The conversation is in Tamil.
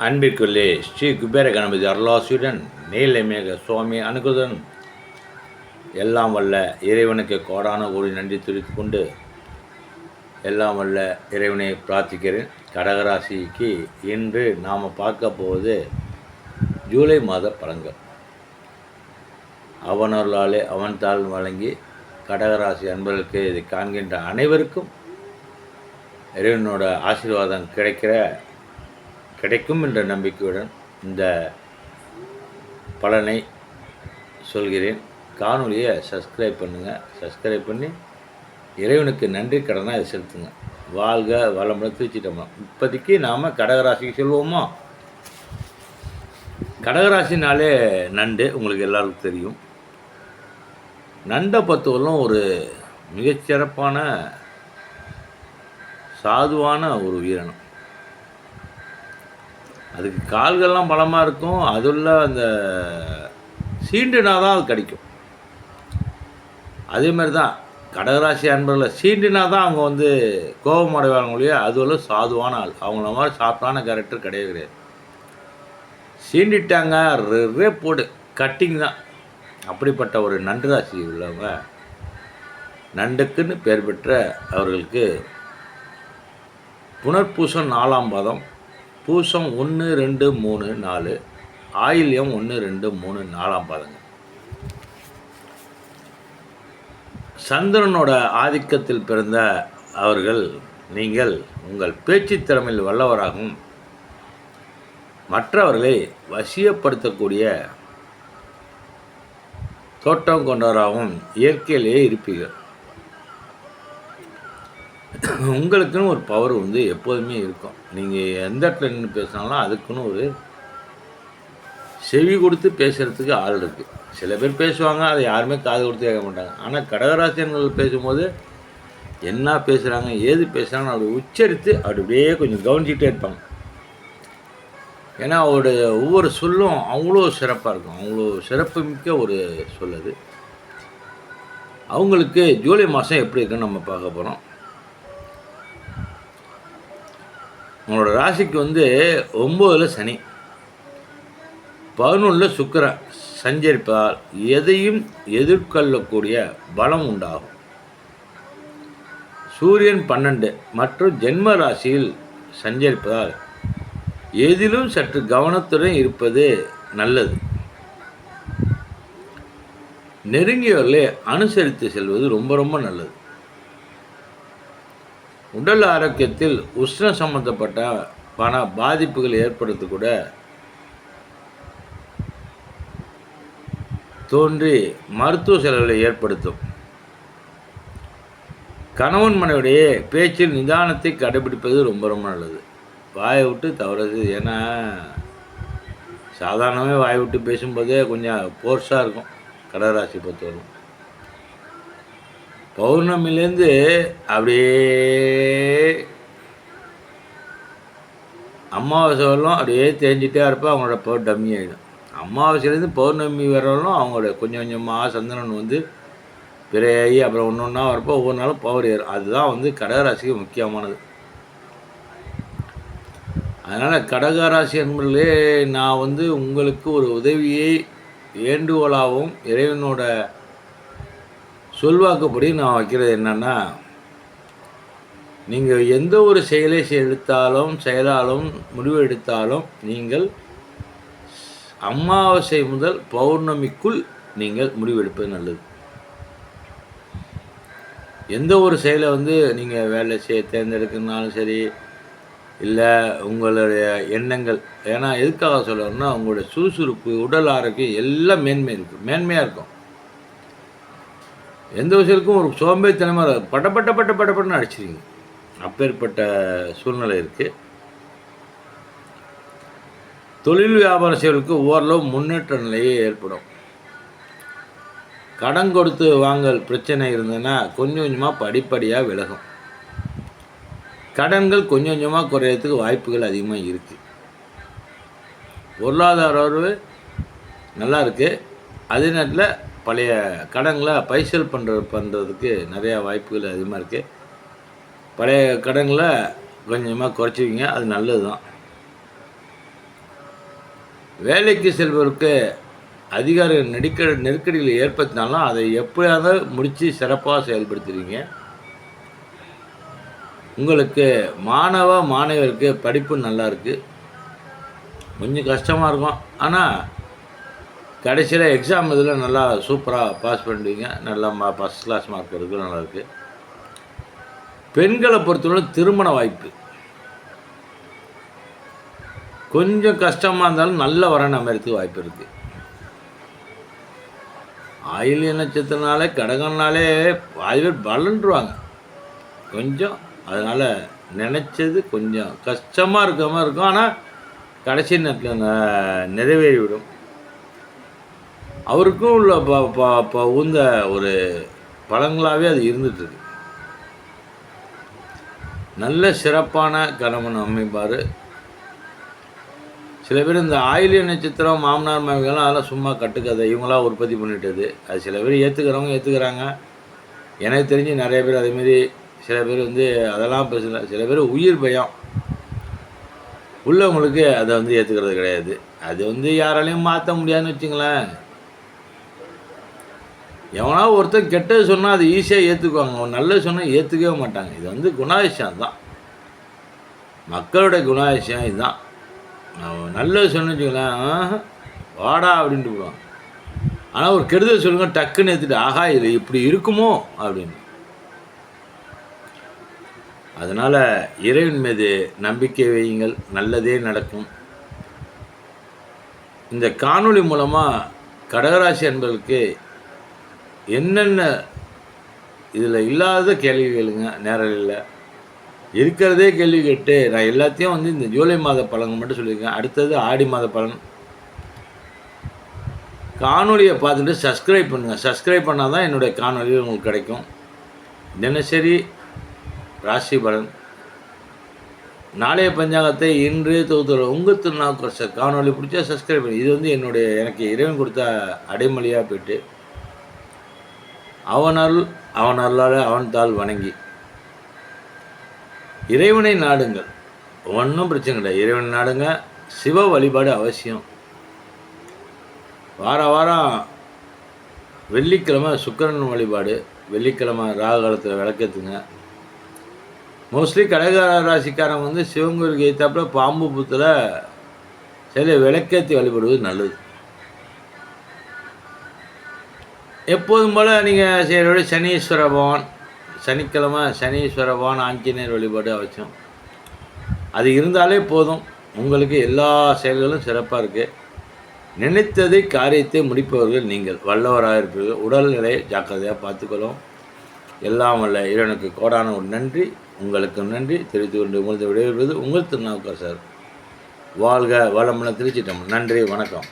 அன்பிற்குள்ளே ஸ்ரீ குபேர கணபதி அருளாசியுடன் நீலமேக சுவாமி அனுகுதன் எல்லாம் வல்ல இறைவனுக்கு கோடான கோடி நன்றி தெரிவித்து கொண்டு எல்லாம் வல்ல இறைவனை பிரார்த்திக்கிறேன். கடகராசிக்கு இன்று நாம் பார்க்க போவது ஜூலை மாத பழங்கள் அவனருளாலே அவன் தாள் வழங்கி கடகராசி அன்பர்களுக்கு இதை காண்கின்ற அனைவருக்கும் இறைவனோட ஆசீர்வாதம் கிடைக்கிற கிடைக்கும் என்ற நம்பிக்கையுடன் இந்த பலனை சொல்கிறேன். காணொலியை சப்ஸ்கிரைப் பண்ணுங்கள் சப்ஸ்கிரைப் பண்ணி இறைவனுக்கு நன்றி கடனாக இதை செலுத்துங்க. வாழ்க வளமுடன் தூச்சிட்டோமா இப்போதைக்கு நாம் கடகராசிக்கு சொல்லுவோமா கடகராசினாலே நண்டு உங்களுக்கு எல்லாருக்கும் தெரியும். நண்டை பொறுத்தவரைக்கும் ஒரு மிகச்சிறப்பான சாதுவான ஒரு உயிரினம் அதுக்கு கால்கள்லாம் பலமாக இருக்கும். அதுள்ள அந்த சீண்டுனா தான் அது கிடைக்கும். அதே மாதிரி தான் கடகராசி அன்பர்களை சீண்டினா தான் அவங்க வந்து கோபம் அடைவாங்க ஒழிய அதுவரை சாதுவான ஆள். அவங்கள மாதிரி சாப்பிட்டான கேரக்டர் கிடையவே கிடையாது. சீண்டிட்டாங்க ரே போடு கட்டிங் தான். அப்படிப்பட்ட ஒரு நண்டு ராசி உள்ளவங்க நண்டுக்குன்னு பெயர் பெற்ற அவர்களுக்கு புனர்பூசம் நாலாம் பாதம் பூசம் ஒன்று ரெண்டு மூணு நாலு. ஆயில்யம் ஒன்று ரெண்டு மூணு நாலாம் பாதங்க. சந்திரனோட ஆதிக்கத்தில் பிறந்த அவர்கள் நீங்கள் உங்கள் பேச்சு திறமையில் வல்லவராகவும் மற்றவர்களை வசியப்படுத்தக்கூடிய தோட்டம் கொண்டவராகவும் இயற்கையிலேயே இருப்பீர்கள். உங்களுக்குன்னு ஒரு பவர் வந்து எப்போதுமே இருக்கும். நீங்கள் எந்த இடத்துல நின்று பேசினாலும் அதுக்குன்னு ஒரு செவி கொடுத்து பேசுகிறதுக்கு ஆள் இருக்குது சில பேர் பேசுவாங்க அதை யாருமே காது கொடுத்து கேட்க மாட்டாங்க. ஆனால் கடகராசியர்கள் பேசும்போது என்ன பேசுகிறாங்க ஏது பேசுகிறாங்கன்னு அப்படி உச்சரித்து அப்படி அப்படியே கொஞ்சம் கவனிச்சிக்கிட்டே இருப்பாங்க. ஏன்னா அவருடைய ஒவ்வொரு சொல்லும் அவ்வளோ சிறப்பாக இருக்கும். அவ்வளோ சிறப்பு மிக்க ஒரு சொல் அது. அவங்களுக்கு ஜூலை மாதம் எப்படி இருக்குன்னு நம்ம பார்க்க போகிறோம் உங்களோட ராசிக்கு வந்து ஒம்போதில் சனி. பதினொன்றில் சுக்கிரன் சஞ்சரிப்பதால் எதையும் எதிர்கொள்ளக்கூடிய பலம் உண்டாகும். சூரியன் பன்னெண்டு மற்றும் ஜென்ம ராசியில் சஞ்சரிப்பதால் எதிலும் சற்று கவனத்துடன் இருப்பது நல்லது. நெருங்கியவர்களை அனுசரித்து செல்வது ரொம்ப ரொம்ப நல்லது. உடல் ஆரோக்கியத்தில் உஷ்ண சம்பந்தப்பட்ட பண பாதிப்புகள் ஏற்படுறது கூட தோன்றி மருத்துவ செலவுகளை ஏற்படுத்தும். கணவன் மனைவிடைய பேச்சில் நிதானத்தை கடைபிடிப்பது ரொம்ப ரொம்ப நல்லது. வாயை விட்டு தவறது ஏன்னா சாதாரணமே வாய் விட்டு பேசும்போதே கொஞ்சம் போர்ஸாக இருக்கும். கடகராசி பொறுத்தவரைக்கும். பௌர்ணமிலேருந்து அப்படியே அமாவாசை வரலும் அப்படியே தேஞ்சிட்டே இருப்போம் அவங்களோட பவர் டம்மி ஆகிடும் அமாவாசையிலேருந்து பௌர்ணமி வரலும் அவங்களோட கொஞ்சம் கொஞ்சமாக சந்திரன் வந்து பிறையாகி அப்புறம் ஒன்று ஒன்றா வரப்போ ஒவ்வொரு நாளும் பவர் ஏறும் அதுதான் வந்து கடகராசிக்கு முக்கியமானது. அதனால் கடகராசி என்பதிலே நான் வந்து உங்களுக்கு ஒரு உதவியை வேண்டுகோளாகவும் இறைவனோட சொல்வாக்குப்படி நான் வைக்கிறது என்னென்னா நீங்கள் எந்த ஒரு செயலை எடுத்தாலும் செயலாலும் முடிவு எடுத்தாலும் நீங்கள் அமாவாசை முதல் பௌர்ணமிக்குள் நீங்கள் முடிவெடுப்பது நல்லது. எந்த ஒரு செயலை வந்து நீங்கள் வேலை செய்ய தேர்ந்தெடுக்கணுனாலும் சரி இல்லை உங்களுடைய எண்ணங்கள் ஏன்னா எதுக்காக சொல்லணும்னா உங்களுடைய சுறுசுறுப்பு உடல் ஆரோக்கியம் எல்லாம் மேன்மை இருக்கும் மேன்மையாக இருக்கும். எந்த விஷயத்துக்கும் ஒரு சோம்பேறித்தனமாக பட்டப்பட்ட பட்ட பட்ட பட்ட பட்டப்பட்டன்னு அடிச்சிருங்க அப்பேற்பட்ட சூழ்நிலை இருக்குது தொழில் வியாபார செயலுக்கு ஓரளவு முன்னேற்ற நிலையே ஏற்படும். கடன் கொடுத்து வாங்கல் பிரச்சனை இருந்ததுன்னா கொஞ்சம் கொஞ்சமாக படிப்படியாக விலகும். கடன்கள் கொஞ்சம் கொஞ்சமாக குறையிறதுக்கு வாய்ப்புகள் அதிகமாக இருக்குது பொருளாதார உறவு நல்லா இருக்குது அதே நேரத்தில் பழைய கடன்களை பைசல் பண்ணுற பண்ணுறதுக்கு நிறையா வாய்ப்புகள் அதிகமாக இருக்குது பழைய கடன்களை கொஞ்சமாக குறைச்சிக்கிங்க அது நல்லது தான் வேலைக்கு செல்வருக்கு அதிகார நெருக்க நெருக்கடிகள் ஏற்படுத்தினாலும் அதை எப்படியாவது முடித்து சிறப்பாக செயல்படுத்துவீங்க உங்களுக்கு மாணவ மாணவருக்கு படிப்பு நல்லா இருக்குது கொஞ்சம் கஷ்டமாக இருக்கும். ஆனால் கடைசியில் எக்ஸாம் இதில் நல்லா சூப்பராக பாஸ் பண்ணுவீங்க நல்லா மா ஃபஸ்ட் கிளாஸ் மார்க் இருக்குது நல்லாயிருக்கு பெண்களை பொறுத்தவரை திருமண வாய்ப்பு. கொஞ்சம் கஷ்டமாக இருந்தாலும் நல்ல வரன் அமையறதுக்கு வாய்ப்பு இருக்குது ஆயில்ய நட்சத்திரனாலே கடகம்னாலே பாதி பேர் பலன்றுவாங்க கொஞ்சம் அதனால் நினச்சது கொஞ்சம் கஷ்டமாக இருக்க மாதிரி இருக்கும். ஆனால் கடைசி நேரத்தில் நிறைவேறி நிறைவேறிவிடும். அவருக்கும் உள்ள ப ப ப உந்த ஒரு பழங்களாகவே அது இருந்துகிட்ருக்கு நல்ல சிறப்பான கணவன் அமைப்பார். சில பேர் இந்த ஆயிலிய நட்சத்திரம் மாமனார் மாமிகள்லாம் அதெல்லாம் சும்மா கட்டுக்கதை இவங்களாம் உற்பத்தி பண்ணிட்டது. அது சில பேர் ஏற்றுக்கிறவங்க ஏற்றுக்கிறாங்க எனக்கு தெரிஞ்சு நிறைய பேர் அதேமாரி சில பேர் வந்து அதெல்லாம் பேசல. சில பேர் உயிர் பயம். உள்ளவங்களுக்கு அதை வந்து ஏற்றுக்கிறது கிடையாது. அது வந்து யாராலையும் மாற்ற முடியாதுன்னு வச்சுங்களேன். எவனா ஒருத்தன் கெட்டது சொன்னால் அது ஈஸியாக ஏற்றுக்குவாங்க அவன் நல்லது சொன்னால் ஏற்றுக்கவே மாட்டாங்க. இது வந்து குணாதிசயம் தான். மக்களுடைய குணாதிசயம் இதுதான். நான் நல்லது சொன்னு வச்சுங்களேன் வாடா அப்படின்ட்டு போடுவான் ஆனால் ஒரு கெடுதல் சொல்லுங்க டக்குன்னு ஏற்றுட்டு ஆஹா இது இப்படி இருக்குமோ? அப்படின்னு. அதனால் இறைவன் மீது நம்பிக்கை வையுங்கள். நல்லதே நடக்கும். இந்த காணொளி மூலமாக கடகராசி என்பதற்கு என்னென்ன இதில் இல்லாத கேள்வி கேளுங்க இல்லை. இருக்கிறதே கேள்வி கேட்டு நான் எல்லாத்தையும் வந்து இந்த ஜூலை மாத பலன் மட்டும் சொல்லியிருக்கேன். அடுத்தது ஆடி மாத பலன். காணொலியை பார்த்துட்டு சப்ஸ்கிரைப் பண்ணுங்கள் சப்ஸ்கிரைப் பண்ணால் தான் என்னுடைய காணொளி உங்களுக்கு கிடைக்கும். தினசரி ராசி பலன். நாளைய பஞ்சாங்கத்தை இன்று தொகுத்துற உங்கள் திருநாவுக்கரசர் காணொலி பிடிச்சா சப்ஸ்கிரைப் பண்ணி. இது வந்து என்னுடைய எனக்கு இறைவன் கொடுத்த அடைமொழியாக போயிட்டு. அவனருள் அவன் அல்லாத அவன் தாள் வணங்கி. இறைவனை நாடுங்கள். ஒன்றும் பிரச்சனை கிடையாது. இறைவனை நாடுங்க. சிவ வழிபாடு அவசியம். வார வாரம் வெள்ளிக்கிழமை சுக்கிரன் வழிபாடு. வெள்ளிக்கிழமை ராகு காலத்தில் விளக்கத்துங்க. மோஸ்ட்லி கடக ராசிக்காரங்க வந்து சிவன் கோயிலுக்கு ஏற்றாப்புல பாம்பு புத்தில் சில விளக்கேற்றி வழிபடுவது நல்லது. எப்போதும் போல் நீங்கள் செய்கிறோட சனீஸ்வர பவன் சனிக்கிழமை சனீஸ்வர பவன் ஆஞ்சநேயர் வழிபாடு அவசியம். அது இருந்தாலே போதும். உங்களுக்கு எல்லா செயல்களும் சிறப்பாக இருக்குது நினைத்ததை காரியத்தை முடிப்பவர்கள் நீங்கள். வல்லவராக இருப்பீர்கள். உடல்நிலையை ஜாக்கிரதையாக பார்த்துக்கொள்ளும். எல்லாம் வல்ல இறைவனுக்கு கோடான ஒரு நன்றி. உங்களுக்கு நன்றி. தெரிவித்து கொண்டு உங்களது விடைபெறுவது உங்கள் சார் வாழ்க வளமுன திருச்சிட்டம் நன்றி வணக்கம்.